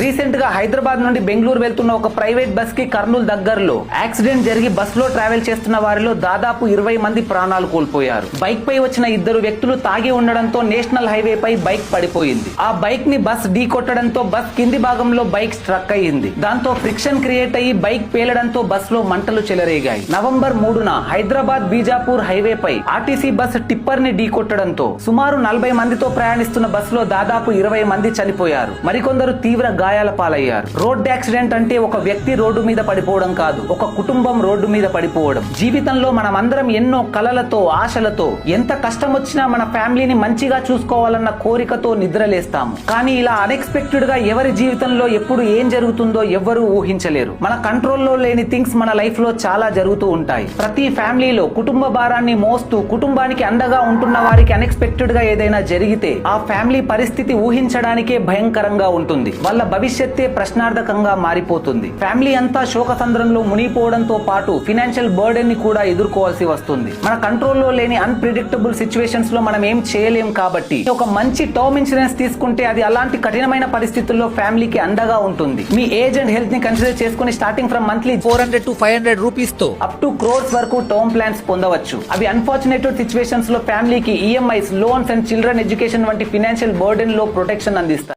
రీసెంట్గా హైదరాబాద్ నుండి బెంగళూరు వెళ్తున్న ఒక ప్రైవేట్ బస్కి కర్నూలు దగ్గరలో యాక్సిడెంట్ జరిగి బస్లో ట్రావెల్ చేస్తున్న వారిలో దాదాపు ఇరవై మంది ప్రాణాలు కోల్పోయారు. బైక్ పై వచ్చిన ఇద్దరు వ్యక్తులు తాగి ఉండడంతో నేషనల్ హైవే పై బైక్ పడిపోయింది. ఆ బైక్ని బస్ ఢీ కొట్టడంతో బస్ కింది భాగంలో బైక్ స్ట్రక్ అయ్యింది. దాంతో ఫ్రిక్షన్ క్రియేట్ అయ్యి బైక్ పేలడంతో బస్లో మంటలు చెలరేగాయి. నవంబర్ మూడున హైదరాబాద్ బీజాపూర్ హైవే పై ఆర్టీసీ బస్ టిప్పర్ని ఢీ కొట్టడంతో సుమారు నలభై మందితో ప్రయాణిస్తున్న బస్లో దాదాపు ఇరవై మంది చనిపోయారు. మరికొందరు తీవ్ర గాయాల పాలయ్యారు. రోడ్ యాక్సిడెంట్ అంటే ఒక వ్యక్తి రోడ్డు మీద పడిపోవడం కాదు ఒక కుటుంబం రోడ్డు మీద పడిపోవడం. జీవితంలో మనమందరం ఎన్నో కలలతో ఆశలతో ఎంత కష్టం వచ్చినా మన ఫ్యామిలీని మంచిగా చూసుకోవాలన్న కోరికతో నిద్రలేస్తాము. కానీ ఇలా అన్ఎక్స్పెక్టెడ్గా ఎవరి జీవితంలో ఎప్పుడు ఏం జరుగుతుందో ఎవ్వరూ ఊహించలేరు. మన కంట్రోల్లో లేని థింగ్స్ మన లైఫ్లో చాలా జరుగుతూ ఉంటాయి. ప్రతి ఫ్యామిలీలో కుటుంబ భారాన్ని మోస్తూ కుటుంబానికి అండగా ఉంటున్న వారికి అన్ఎక్స్పెక్టెడ్గా ఏదైనా జరిగితే ఆ ఫ్యామిలీ పరిస్థితి ఊహించడానికే భయంకరంగా ఉంటుంది. వాళ్ళ భవిష్యత్తే ప్రశ్నార్థకంగా మారిపోతుంది. ఫ్యామిలీ అంతా శోకసంద్రంలో మునిగిపోవడంతో పాటు ఫినాన్షియల్ బర్డెన్ని కూడా ఎదుర్కోవాల్సి వస్తుంది. మన కంట్రోల్లో లేని అన్ప్రిడిక్టబుల్ సిచ్యువేషన్స్లో మనం ఏం చేయలేం కాబట్టి ఒక మంచి టర్మ్ ఇన్సూరెన్స్ తీసుకుంటే అది అలాంటి కఠినమైన పరిస్థితుల్లో ఫ్యామిలీకి అండగా ఉంటుంది. మీ ఏజ్ అండ్ హెల్త్ని కన్సిడర్ చేసుకుని starting from monthly four hundred to five hundred రూపీస్తో up to crores వరకు టర్మ్ ప్లాన్స్ పొందవచ్చు. అవి అన్ఫార్చునేట్ సిచ్యువేషన్స్లో ఫ్యామిలీకి EMIs loans and children education వంటి ఫినాన్షియల్ బర్డెన్లో ప్రొటెక్షన్ అందిస్తాయి.